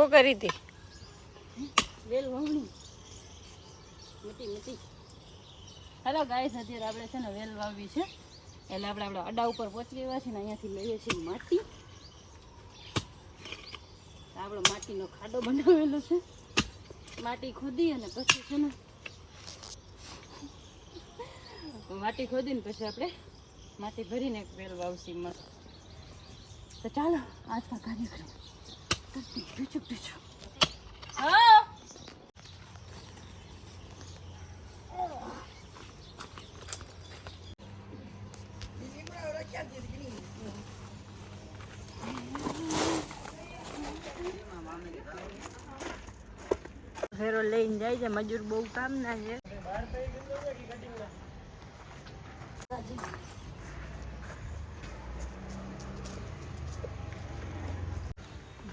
કો કરી મટી હેલો ગાય અત્યારે આપણે છે ને વેલ વાવવી છે. એટલે આપણે આપણા અડા ઉપર પહોંચી ગયા છે ને અહીંયાથી લઈએ છીએ માટી. આપણો માટીનો ખાડો બનાવેલો છે. માટી ખોદી અને પછી છે ને માટી ખોદીને પછી આપણે માટી ભરીને એક વેલ વાવશી મસ્ત. તો ચાલો, આજના કાર્યક્રમ. કરતી ટુચુક ટુચુક હા ફેરો લઈને જાય છે મજૂર બહુ કામ ના છે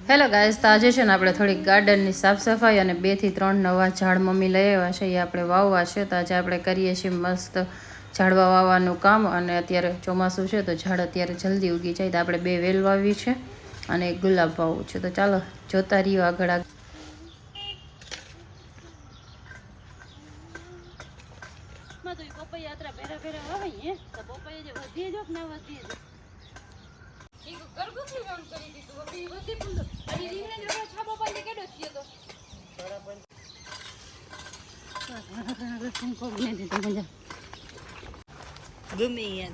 હેલો ગાઈસ તો આજે છે ને આપણે થોડીક ગાર્ડનની સાફ સફાઈ અને બેથી ત્રણ નવા ઝાડ મમ્મી લઈ આવ્યા છે. એ આપણે વાવવા છે, તો આજે આપણે કરીએ છીએ મસ્ત ઝાડવા વાવવાનું કામ. અને અત્યારે ચોમાસું છે, તો ઝાડ અત્યારે જલ્દી ઉગી જાય. તો આપણે બે વેલ વાવી છે અને એક ગુલાબ વાવવું છે. તો ચાલો, જોતા રહ્યો આગળ આગળ પપૈયા પેરા પેરા વાવી તો પપૈયા વધીએ જો ના વધીએ કરી દીધું. હવે અને પાડી કેડો થયો તો? ગમે યાર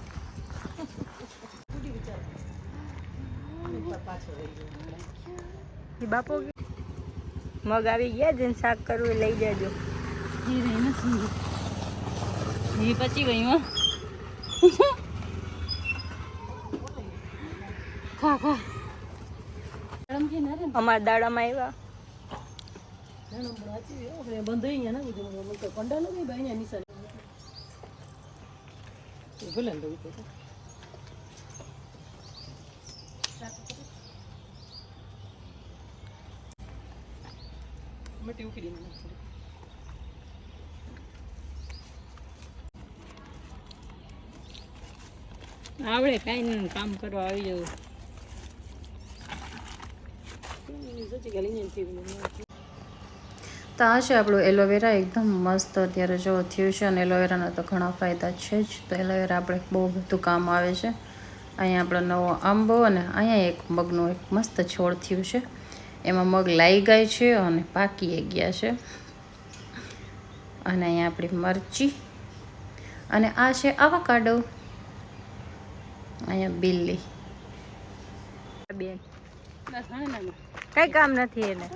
બાપો મગ આવી ગયા જેને શાક કરવું એ લઈ જજો. એ રહી નથી. પચી ગઈ ખા ખા. ના અમારા આવ્યા. આવડે કાંઈ નહીં કામ કરવા આવી જવું તો આ છે આપણું એલોવેરા એકદમ મસ્ત અત્યારે જો થયું છે અને એલોવેરાના તો ઘણા ફાયદા છે જ. તો એલોવેરા આપણે બહુ બધું કામ આવે છે. અહીંયા આપણો નવો આંબો અને અહીંયા એક મગનું એક મસ્ત છોડ થયું છે. એમાં મગ લાઈ ગઈ છે અને પાકી ગયા છે. અને અહીંયા આપણી મરચી. અને આ છે આવાકાડો અહીંયા બિલ્લી. બેન કઈ કામ નથી એને.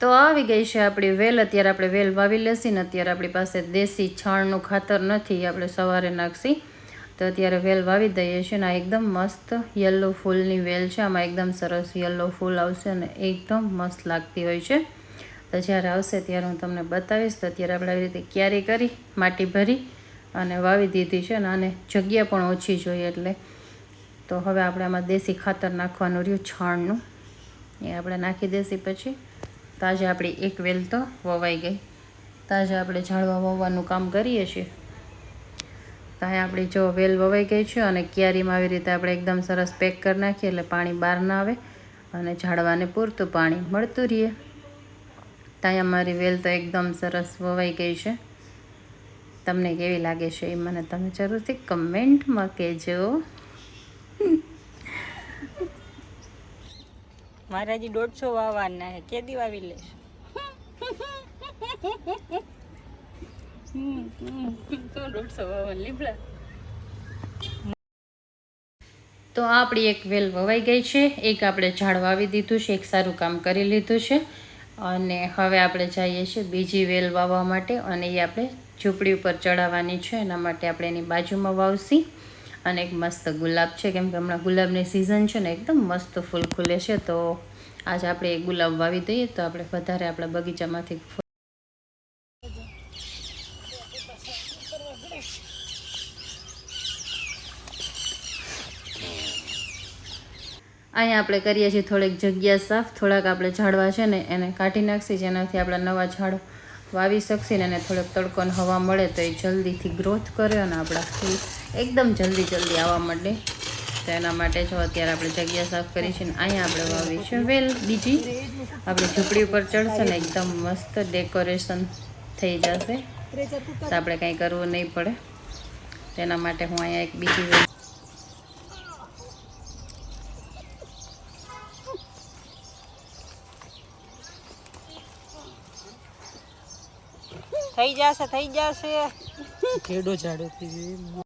તો આવી ગઈ છે આપણી વેલ. અત્યારે આપણે વેલ વાવી લેશી ને અત્યારે આપણી પાસે દેશી છાણનું ખાતર નથી, આપણે સવારે નાખશી. તો અત્યારે વેલ વાવી દઈએ છીએ ને આ એકદમ મસ્ત યલો ફૂલની વેલ છે. આમાં એકદમ સરસ યલો ફૂલ આવશે અને એકદમ મસ્ત લાગતી હોય છે. તો જ્યારે આવશે ત્યારે હું તમને બતાવીશ. તો અત્યારે આપણે આવી રીતે ક્યારી કરી, માટી ભરી અને વાવી દીધી છે અને આને જગ્યા પણ ઓછી જોઈએ એટલે. તો હવે આપણે આમાં દેશી ખાતર નાખવાનું રહ્યું છાણનું. એ આપણે નાખી દેશી પછી તાજે આપણી એક વેલ તો વવાઈ ગઈ. તાજે આપણે ઝાડવા વવવાનું કામ કરીએ છીએ. ત્યાં આપણી જો વેલ વવાઈ ગઈ છે અને ક્યારીમાં આવી રીતે આપણે એકદમ સરસ પેક કરી નાખીએ એટલે પાણી બહાર ના આવે અને ઝાડવાને પૂરતું પાણી મળતું રહીએ. ત્યાં અમારી વેલ તો એકદમ સરસ વવાઈ ગઈ છે. તમને કેવી લાગે છે એ મને તમે જરૂરથી કમેન્ટમાં કહેજો. મારા હજી દોઢસો વાવવાના છે. કેદી વાવી લેશ? દોઢસો લીમડા. તો આપણી એક વેલ વવાઈ ગઈ છે. એક આપણે ઝાડ વાવી દીધું છે એક સારું કામ કરી લીધું છે. અને હવે આપણે જઈએ છીએ બીજી વેલ વાવવા માટે અને એ આપણે ઝૂંપડી ઉપર ચડાવવાની છે. એના માટે આપણે એની બાજુમાં વાવશી. અને એક મસ્ત ગુલાબ છે કેમ કે હમણાં ગુલાબની સિઝન છે ને એકદમ મસ્ત ફૂલ ખુલે છે. તો આજે આપણે ગુલાબ વાવી દઈએ તો આપણે વધારે આપણા બગીચામાંથી અહીંયા આપણે કરીએ છીએ થોડીક જગ્યા સાફ, થોડાક આપણે ઝાડવા છે ને એને કાઢી નાખશી, જેનાથી આપણે નવા ઝાડ વાવી શકશે ને એને થોડોક તડકોને હવા મળે તો એ જલ્દીથી ગ્રોથ કરે અને આપણા એકદમ જલ્દી જલ્દી આવવા માંડે. તો એના માટે જો અત્યારે આપણે જગ્યા સાફ કરી છે ને અહીંયા આપણે વાવીશું. વેલ બીજી. આપણે ઝૂંપડી ઉપર ચડશે ને એકદમ મસ્ત ડેકોરેશન થઈ જશે. તો આપણે કંઈ કરવું નહીં પડે. તેના માટે હું અહીંયા એક બીજી વેલ થઈ જશે થઈ જશે. કેડો જાડો થઈ ગયો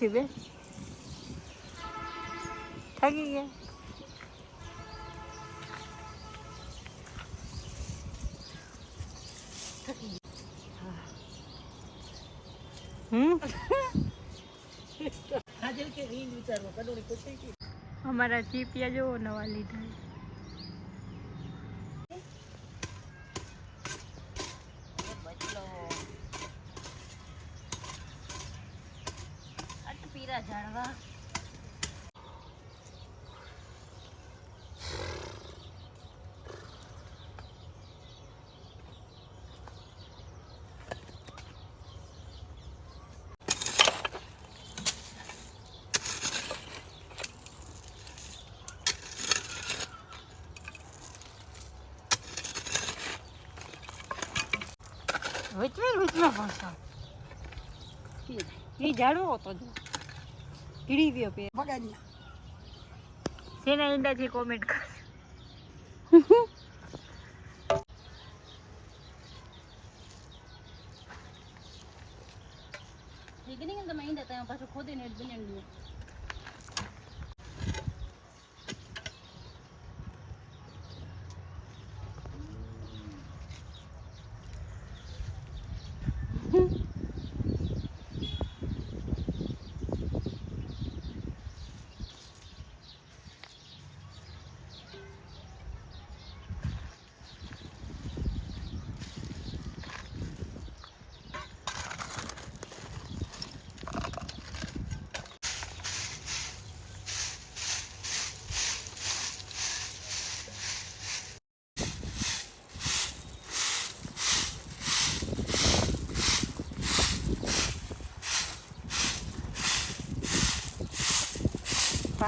થયું બે થાકી ગયા અમારા ચીપિયા જેવો નવા લીધા પીરા ઝાડવા વચમે વચમાં ફરતા એ ઝાડવો હતો જો કીડી ગયો પે શેના ઈંડાથી કોમેન્ટ કર. દીકરી ને તમે ઈંડા ત્યાં પાછું ખોદીને જ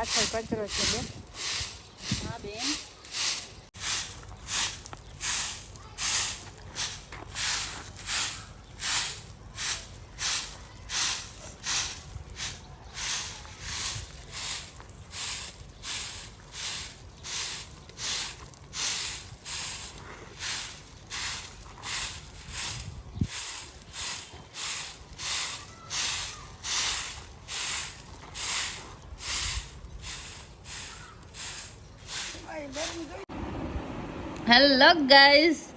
પાછળ કચરો છે બે હા બેન હેલો ગાઈસ.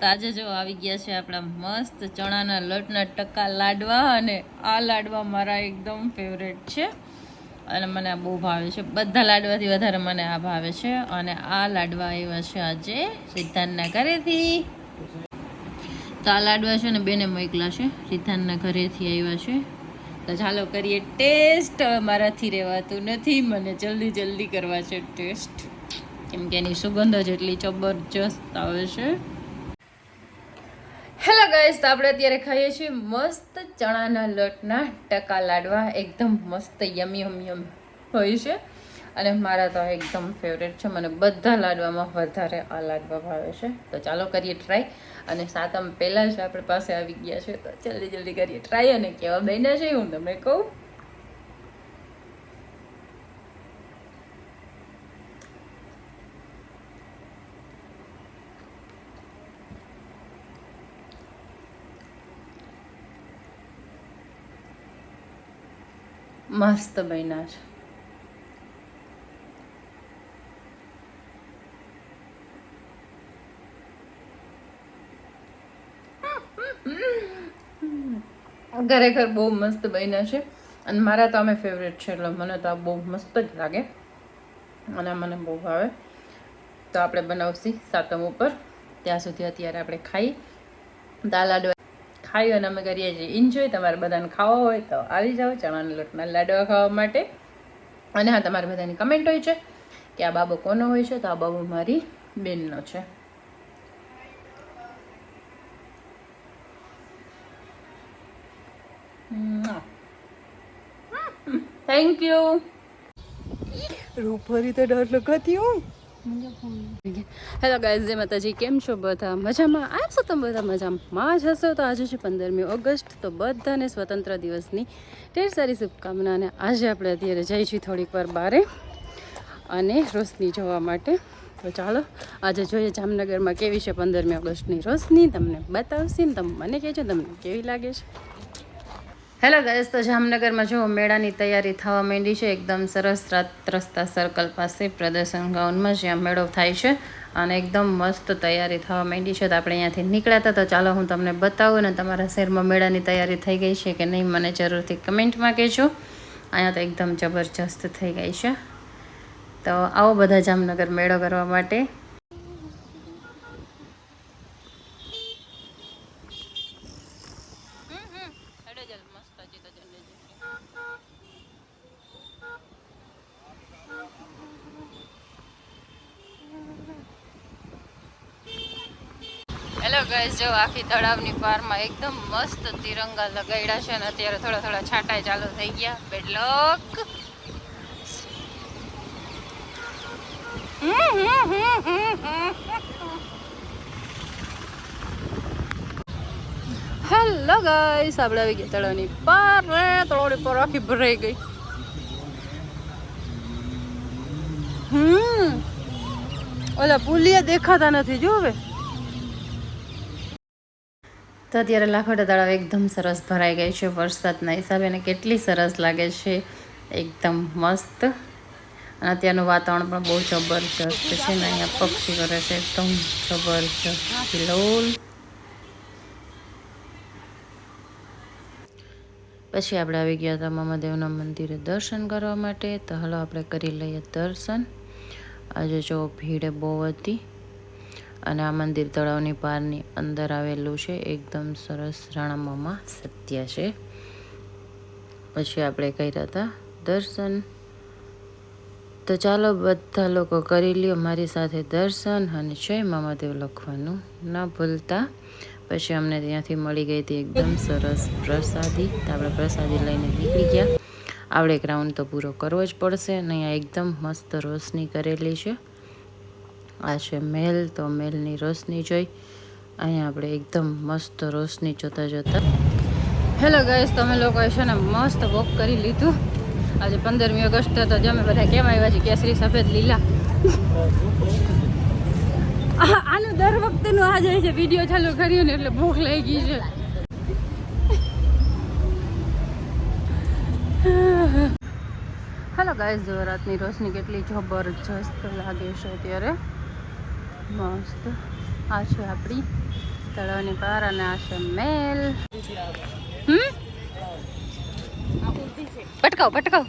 તો આજે જો આવી ગયા છે આપણા મસ્ત ચણાના લોટના ટકા લાડવા અને આ લાડવા મારા એકદમ ફેવરેટ છે. અને મને આ બહુ ભાવે છે. બધા લાડવાથી વધારે મને આ ભાવે છે. અને આ લાડવા આવ્યા છે આજે સિદ્ધાંતના ઘરેથી. તો આ લાડવા છે ને બેને મોકલા છે. સિદ્ધાંતના ઘરેથી આવ્યા છે. તો ચાલો કરીએ ટેસ્ટ. મારાથી રહેવાતું નથી. મને જલ્દી જલ્દી કરવા છે ટેસ્ટ. કેમ કે એની સુગંધ જ એટલી જબરજસ્ત આવે છે. હેલો ગાઈસ તો આપણે અત્યારે ખાઈએ છીએ મસ્ત ચણાના લોટના ટકા લાડવા. એકદમ મસ્ત યમી યમ યમ હોય છે. અને મારા તો એકદમ ફેવરેટ છે. મને બધા લાડવામાં વધારે આ લાડવા ભાવે છે. તો ચાલો કરીએ ટ્રાય અને સાતમ પહેલાં જ આપણી પાસે આવી ગયા છે. તો જલ્દી જલ્દી કરીએ. ટ્રાય અને કેવા બન્યા છે હું તમને કહું. મસ્ત બન્યા છે. ખરેખર બહુ મસ્ત બન્યા છે. અને મારા તો અમે ફેવરેટ છે, એટલે મને તો આ બહુ મસ્ત જ લાગે. અને મને બહુ ભાવે. તો આપણે બનાવશી સાતમ ઉપર. ત્યાં સુધી અત્યારે આપણે ખાઈ. દાળ લાડવા ખાઈ અને અમે કરીએ છીએ એન્જોય તમારે બધાને ખાવા હોય તો આવી જાઓ ચણાના લોટના લાડવા ખાવા માટે. અને હા તમારે બધાની કમેન્ટ હોય છે કે આ બાબો કોનો હોય છે તો આ બાબો મારી બેનનો છે. થેન્ક યુ રૂપરી તો ડર લગાતી હું હેલો ગાઈઝ જય માતાજી. કેમ છો બધા? મજામાં? છો તમે બધા મજામાં? જ હશો તો આજે છે પંદરમી ઓગસ્ટ, તો બધાને સ્વતંત્ર દિવસની ઢેર સારી શુભકામના અને આજે આપણે અત્યારે જઈ છીએ થોડીક વાર બારે અને રોશની જોવા માટે. તો ચાલો, આજે જોઈએ જામનગરમાં કેવી છે પંદરમી ઓગસ્ટની રોશની. તમને બતાવશે ને તમે, મને કહેજો તમને કેવી લાગે છે. હેલો ગાઈસ તો જામનગરમાં જુઓ, મેળાની તૈયારી થવા માંડી છે. એકદમ સરસ રાત રસ્તા સર્કલ પાસે પ્રદર્શન ગ્રાઉન્ડમાં જ્યાં મેળો થાય છે. અને એકદમ મસ્ત તૈયારી થવા માંડી છે. તો આપણે અહીંયાથી નીકળ્યા હતા, તો ચાલો હું તમને બતાવું અને તમારા શહેરમાં મેળાની તૈયારી થઈ ગઈ છે કે નહીં, મને જરૂરથી કમેન્ટમાં કહેજો. અહીંયા તો એકદમ જબરજસ્ત થઈ ગઈ છે. તો આવો બધા જામનગર મેળો કરવા માટે હેલો ગાઈસ જો આખી તળાવની પારમાં એકદમ મસ્ત તિરંગા લગાડ્યા છે અને અત્યારે થોડા થોડા છાંટાઈ ચાલુ થઈ ગયા. બેડલોક હેલો ગાઈસ આપણે આવી ગયા તળાવની પાર રે તળાવની પાર આખી ભરાઈ ગઈ. હમ. ઓલા પુલિયા દેખાતા નથી જો હવે. તો અત્યારે લાખોટા તળાવ એકદમ સરસ ભરાઈ ગઈ છે, વરસાદના હિસાબે અને કેટલી સરસ લાગે છે, એકદમ મસ્ત. અને અત્યારનું વાતાવરણ પણ બહુ જબરજસ્ત છે ને, અહીંયા પક્ષી કરે છે, એકદમ જબરજસ્ત લોલ. પછી આપણે આવી ગયા હતા મામાદેવના મંદિરે દર્શન કરવા માટે, તો હાલો આપણે કરી લઈએ દર્શન. આજે જો ભીડ બહુ હતી. અને આ મંદિર તળાવની પારની અંદર આવેલું છે. એકદમ સરસ રાણામામાં સત્ય છે. પછી આપણે કર્યા હતા, દર્શન. તો ચાલો બધા લોકો કરી લ્યો મારી સાથે દર્શન અને જય મામાદેવ લખવાનું. ન ભૂલતા. પછી અમને ત્યાંથી મળી ગઈ હતી એકદમ સરસ પ્રસાદી. તો આપણે પ્રસાદી લઈને નીકળી ગયા. આપણે એક રાઉન્ડ તો પૂરો કરવો જ પડશે અને અહીંયા એકદમ મસ્ત રોશની કરેલી છે. આ છે મહેલ તો મહેલની રોશની જોઈ. અહીંયા આપણે એકદમ મસ્ત રોશની જોતા જોતા. હેલો ગાઈસ તમે લોકોએ છે ને મસ્ત વોક કરી લીધું. આજે પંદરમી ઓગસ્ટ તો જમે બધા કેમ આવ્યા છે કેસરી, સફેદ, લીલા. આનું દર વખતેનું આ જાય છે વીડિયો ચાલુ કર્યું ને એટલે ભૂખ લઈ ગઈ છે. હેલો ગાઈસ જો રાતની રોશની કેટલી જબરજસ્ત લાગે છે અત્યારે. મસ્ત. આ છે આપણી તળાવની પાર અને આ છે મેલ. હમ? પટકાવ પટકાવ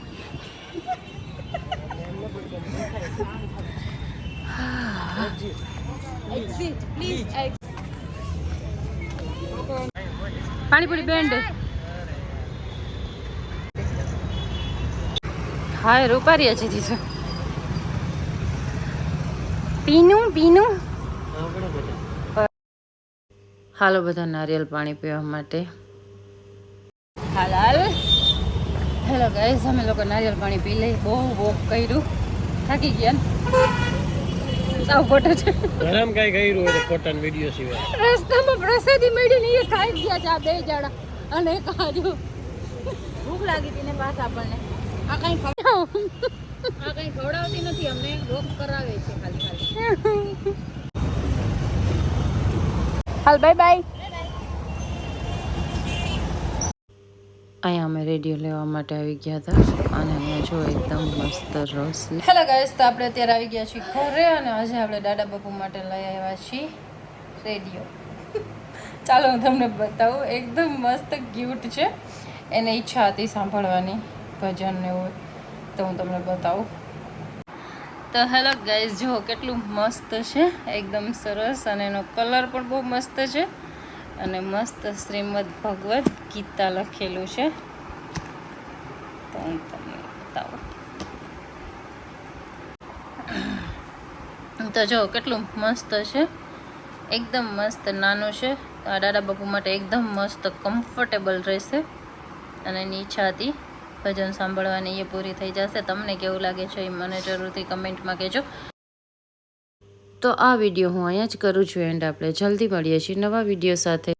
પાણીપુરી બેન્ડ. હાય, રૂપારી હજી છે પીનું પીનું? હાલો બધા નારિયેલ પાણી પીવા માટે. હાલ હાલ. ગાઈસ અમે લોકો નારિયેલ પાણી પી લઈ. બહુ વોક કર્યું. થાકી ગયા ને? સાવ ખોટો છે. ગરમ કઈ કર્યું હોય તો ખોટા વીડિયો સિવાય. રસ્તામાં પ્રસાદી મળી ને એ ખાઈ ગયા ચા બે જણા. અને કાજુ ભૂખ લાગી હતી ને પાછા આપણને. આ કઈ આ કઈ ખવડાવતી નથી અમને રોક કરાવે છે ખાલી ખાલી હાલ બાય બાય. અહીંયા અમે રેડિયો લેવા માટે આવી ગયા હતા અને અહીંયા જો એકદમ મસ્ત રસ હેલો ગાઈસ તો આપણે અત્યારે આવી ગયા છીએ ઘરે અને આજે આપણે દાદા બાપુ માટે લઈ આવ્યા છીએ રેડિયો. ચાલો હું તમને બતાવું એકદમ મસ્ત ક્યુટ છે. એને ઈચ્છા હતી સાંભળવાની ભજન ને એવું. તો હું તમને બતાવું. તો હેલો ગાઈઝ, જુઓ કેટલું મસ્ત છે. એકદમ સરસ અને એનો કલર પણ બહુ મસ્ત છે. અને મસ્ત શ્રીમદ ભગવદ્ ગીતા લખેલું છે. તો હું તમને બતાવું. તો જો કેટલું મસ્ત છે. એકદમ મસ્ત નાનું છે. આ દાદા બાપુ માટે એકદમ મસ્ત કમ્ફર્ટેબલ રહેશે. અને એની ઈચ્છા હતી ભજન સાંભળવાની એ પૂરી થઈ જશે. તમને કેવું લાગે છે એ મને જરૂરથી કમેન્ટમાં કહેજો. તો આ વીડિયો હું અહીંયા જ કરું છું એન્ડ આપણે જલ્દી મળીએ છીએ નવા વીડિયો સાથે.